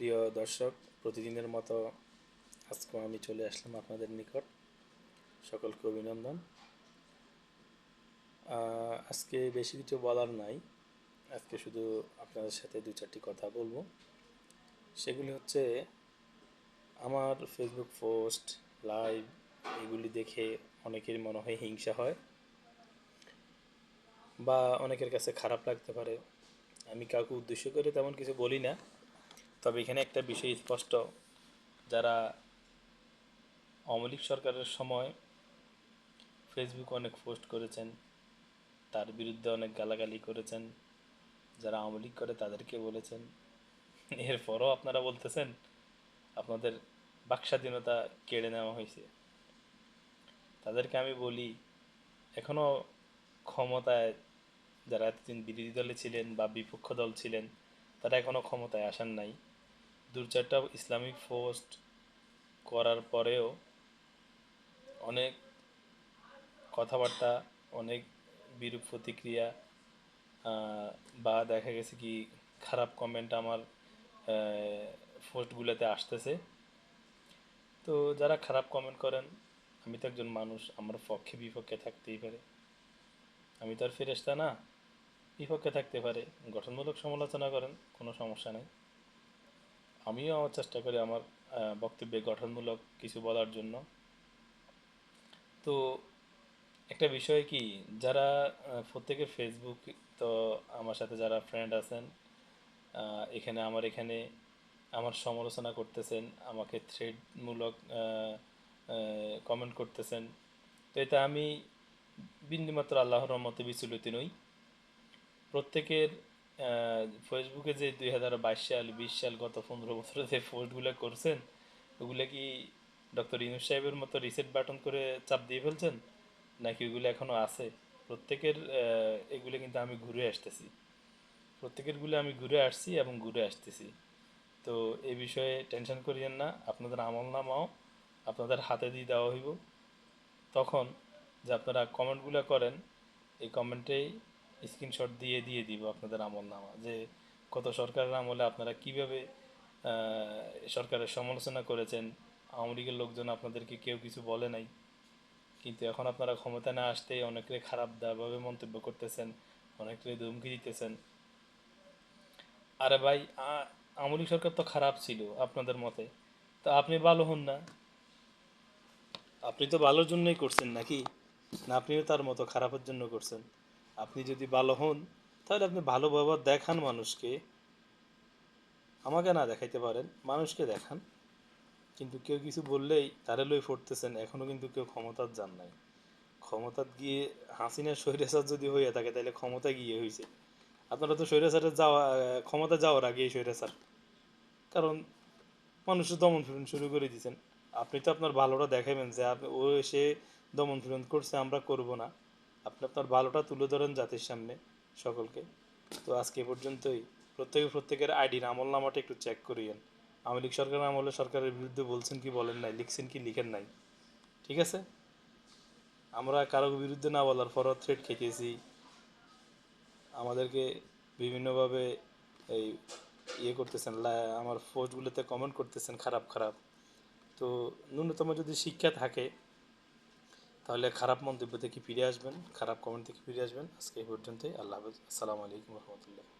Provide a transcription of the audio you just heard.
প্রিয় দর্শক, প্রতিদিনের মতো আজকেও আমি চলে আসলাম আপনাদের নিকট। সকলকে অভিনন্দন। আজকে বেশি কিছু বলার নাই। আজকে শুধু আপনাদের সাথে দু চারটি কথা বলব। সেগুলি হচ্ছে, আমার ফেসবুক পোস্ট লাইভ এগুলি দেখে অনেকের মনে হয় হিংসা হয় বা অনেকের কাছে খারাপ লাগতে পারে। আমি কাউকে উদ্দেশ্য করে তেমন কিছু বলি না। তবে এখানে একটা বিষয় স্পষ্ট। যারা অমলিক সরকারের সময় ফেসবুকে অনেক পোস্ট করেছেন, তার বিরুদ্ধে অনেক গালাগালি করেছেন, যারা আওয়ামী লীগ করে তাদেরকে বলেছেন। এরপরও আপনারা বলতেছেন, আপনাদের বাকস্বাধীনতা কেড়ে নেওয়া হয়েছে। তাদেরকে আমি বলি এখনও ক্ষমতায় যারা এতদিন বিরোধী দলে ছিলেন বা বিপক্ষ দল ছিলেন, তারা এখনও ক্ষমতায় আসান নাই। দু চারটা ইসলামিক পোস্ট করার পরেও অনেক কথাবার্তা, অনেক বিরূপ প্রতিক্রিয়া বা দেখা গেছে কি খারাপ কমেন্ট আমার পোস্টগুলোতে আসতেছে। তো যারা খারাপ কমেন্ট করেন, আমি তো একজন মানুষ, আমার পক্ষে বিপক্ষে থাকতেই পারে। আমি তো আর ফেরেস্তা না, বিপক্ষে থাকতে পারে। গঠনমূলক সমালোচনা করেন, কোনো সমস্যা নেই। আমিও আমার চেষ্টা করি আমার বক্তব্যে গঠনমূলক কিছু বলার জন্য। তো একটা বিষয় কি, যারা প্রত্যেকে ফেসবুক তো আমার সাথে যারা ফ্রেন্ড আছেন এখানে আমার এখানে আমার সমালোচনা করতেছেন, আমাকে থ্রেডমূলক কমেন্ট করতেছেন, তো এতে আমি বিন্দুমাত্র আল্লাহর রহমতে বিচলিত নই। প্রত্যেকের ফেসবুকে যে দুই হাজার বাইশ সাল, বিশ সাল, গত পনেরো বছরে যে পোস্টগুলো করছেন, ওগুলো কি ডক্টর ইনুস সাহেবের মতো রিসেট বাটন করে চাপ দিয়ে ফেলছেন? নাকি ওগুলো এখনও আছে? প্রত্যেকের এগুলো কিন্তু আমি ঘুরে আসতেছি। প্রত্যেকেরগুলো আমি ঘুরে আসছি এবং ঘুরে আসতেছি। তো এই বিষয়ে টেনশন করিয়েন না, আপনাদের আমল নামাও, আপনাদের হাতে দিয়ে দেওয়া হইব। তখন যে আপনারা কমেন্টগুলো করেন, এই কমেন্টেই স্ক্রিনশট দিয়ে দিয়ে দিব আপনাদের আমল নামা, যে কত সরকারের আমলে আপনারা কীভাবে সরকারের সমালোচনা করেছেন, আওয়ামী লীগের লোকজন আপনাদেরকে কেউ কিছু বলে নাই, কিন্তু এখন আপনারা ক্ষমতা না আসতেই অনেকে খারাপ দাভাবে মন্তব্য করতেছেন অনেকে ধমকি দিতেছেন। আরে ভাই আওয়ামী লীগ সরকার তো খারাপ ছিল আপনাদের মতে, তো আপনি ভালো হন না? আপনি তো ভালোর জন্যই করছেন নাকি? না আপনিও তার মতো খারাপের জন্য করছেন? আপনি যদি ভালো হন, তাহলে আপনি ভালো ব্যবহার দেখান মানুষকে। আমাকে না দেখাইতে পারেন, মানুষকে দেখান। কিন্তু কেউ কিছু বললেই তারে লই ফুটতেছেন এখনও কিন্তু কেউ ক্ষমতার যান নাই। ক্ষমতার গিয়ে হাসিনার স্বৈরাচার যদি হয়ে থাকে তাহলে ক্ষমতা গিয়ে হয়েছে আপনারা তো স্বৈরাচারের যাওয়া ক্ষমতা যাওয়ার আগেই স্বৈরাচার। কারণ মানুষের দমন পীড়ন শুরু করে দিয়েছেন আপনি তো আপনার ভালোটা দেখাবেন যে আপনি ও এসে দমন পীড়ন করছে, আমরা করব না। আপনি আপনার ভালোটা তুলে ধরেন জাতির সামনে সকলকে। তো আজকে পর্যন্তই। প্রত্যেকে প্রত্যেকের আইডির আমল নামাটা একটু চেক করিয়েন। আওয়ামী লীগ সরকারের আমলে সরকারের বিরুদ্ধে বলছেন কি, বলেন নাই, লিখছেন কি, লিখেন নাই। ঠিক আছে? আমরা কারও বিরুদ্ধে না বলার পরও থ্রেট খেতেছি আমাদেরকে বিভিন্নভাবে এই ইয়ে করতেছেন আমার পোস্টগুলোতে কমেন্ট করতেছেন খারাপ খারাপ। তো ন্যূনতম যদি শিক্ষা থাকে তাহলে খারাপ মন্তব্য থেকে ফিরে আসবেন, খারাপ কমেন্ট থেকে ফিরে আসবেন। আজকে এই পর্যন্তই। আল্লাহ হাফেজ। আসসালামু আলাইকুম রহমতুল্লাহ।